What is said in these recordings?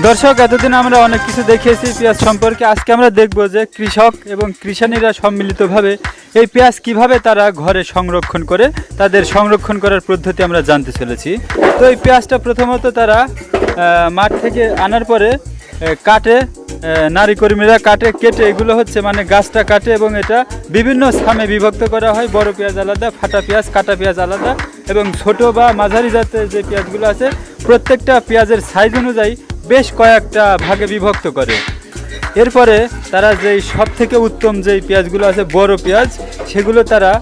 দর্শক, এতদিন আমরা অনেক কিছু দেখিয়েছি পেঁয়াজ সম্পর্কে। আজকে আমরা দেখব যে কৃষক এবং কৃষানীরা সম্মিলিতভাবে এই পেঁয়াজ কীভাবে তারা ঘরে সংরক্ষণ করে, তাদের সংরক্ষণ করার পদ্ধতি আমরা জানতে চলেছি। তো এই পেঁয়াজটা প্রথমত তারা মাঠ থেকে আনার পরে কাটে নারী কর্মীরা কাটে, কেটে, এগুলো হচ্ছে মানে গাছটা কাটে এবং এটা বিভিন্ন স্থানে বিভক্ত করা হয়। বড় পেঁয়াজ আলাদা, ফাটা পেঁয়াজ, কাটা পেঁয়াজ আলাদা এবং ছোট বা মাঝারি জাতের যে পেঁয়াজগুলো আছে, প্রত্যেকটা পেঁয়াজের সাইজ অনুযায়ী বেশ কয়েকটা ভাগে বিভক্ত করে। এরপরে তারা যেই সব থেকে উত্তম যেই পেঁয়াজগুলো আছে, বড় পেঁয়াজ, সেগুলো তারা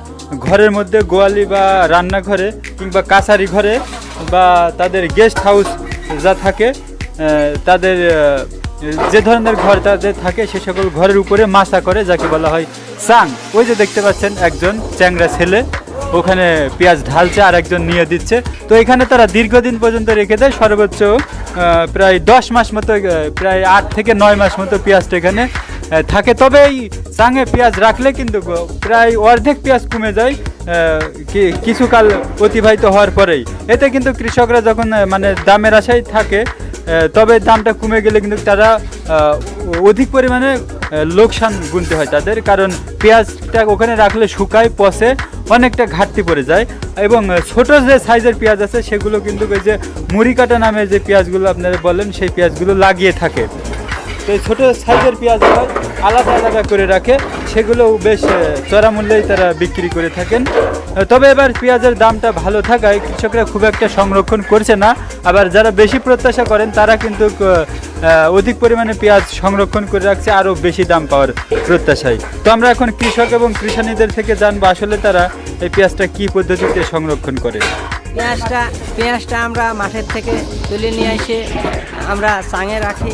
ঘরের মধ্যে গোয়ালি বা রান্নাঘরে কিংবা কাছারি ঘরে বা তাদের গেস্ট হাউস যা থাকে তাদের যে ধরনের ঘর তাদের থাকে, সে সকল ঘরের উপরে মাচা করে, যাকে বলা হয় সাং ওই যে দেখতে পাচ্ছেন একজন চ্যাংরা ছেলে, ওখানে পেঁয়াজ ঢালছে আর একজন নিয়ে দিচ্ছে। তো এখানে তারা দীর্ঘদিন পর্যন্ত রেখে দেয়, সর্বোচ্চ প্রায় দশ মাস মতো প্রায় আট থেকে নয় মাস মতো পেঁয়াজটা এখানে থাকে। তবে এই চাঙে পেঁয়াজ রাখলে কিন্তু প্রায় অর্ধেক পেঁয়াজ কমে যায় কিছুকাল অতিবাহিত হওয়ার পরেই। এতে কিন্তু কৃষকরা যখন মানে দামের আশায় থাকে তবে দামটা কমে গেলে কিন্তু তারা অধিক পরিমাণে লোকসান গুনতে হয় তাদের। কারণ পেঁয়াজটা ওখানে রাখলে শুকায়, পচে অনেকটা ঘাটতি পড়ে যায়। এবং ছোটো যে সাইজের পেঁয়াজ আছে, সেগুলো কিন্তু ওই যে মুড়ি কাটা নামে যে পেঁয়াজগুলো আপনারা বলেন, সেই পেঁয়াজগুলো লাগিয়ে থাকে। তো এই ছোটো সাইজের পেঁয়াজ হয় আলাদা আলাদা করে রাখে। সেগুলো বেশ চড়া মূল্যেই তারা বিক্রি করে থাকেন। তবে এবার পেঁয়াজের দামটা ভালো থাকায় কৃষকরা খুব একটা সংরক্ষণ করছে না। আবার যারা বেশি প্রত্যাশা করেন, তারা কিন্তু অধিক পরিমাণে পেঁয়াজ সংরক্ষণ করে রাখছে আরও বেশি দাম পাওয়ার প্রত্যাশায়। তো আমরা এখন কৃষক এবং কৃষানীদের থেকে জানব আসলে তারা এই পেঁয়াজটা কী পদ্ধতিতে সংরক্ষণ করে। পেঁয়াজটা পেঁয়াজটা আমরা মাঠের থেকে তুলে নিয়ে এসে আমরা চাঙে রাখি।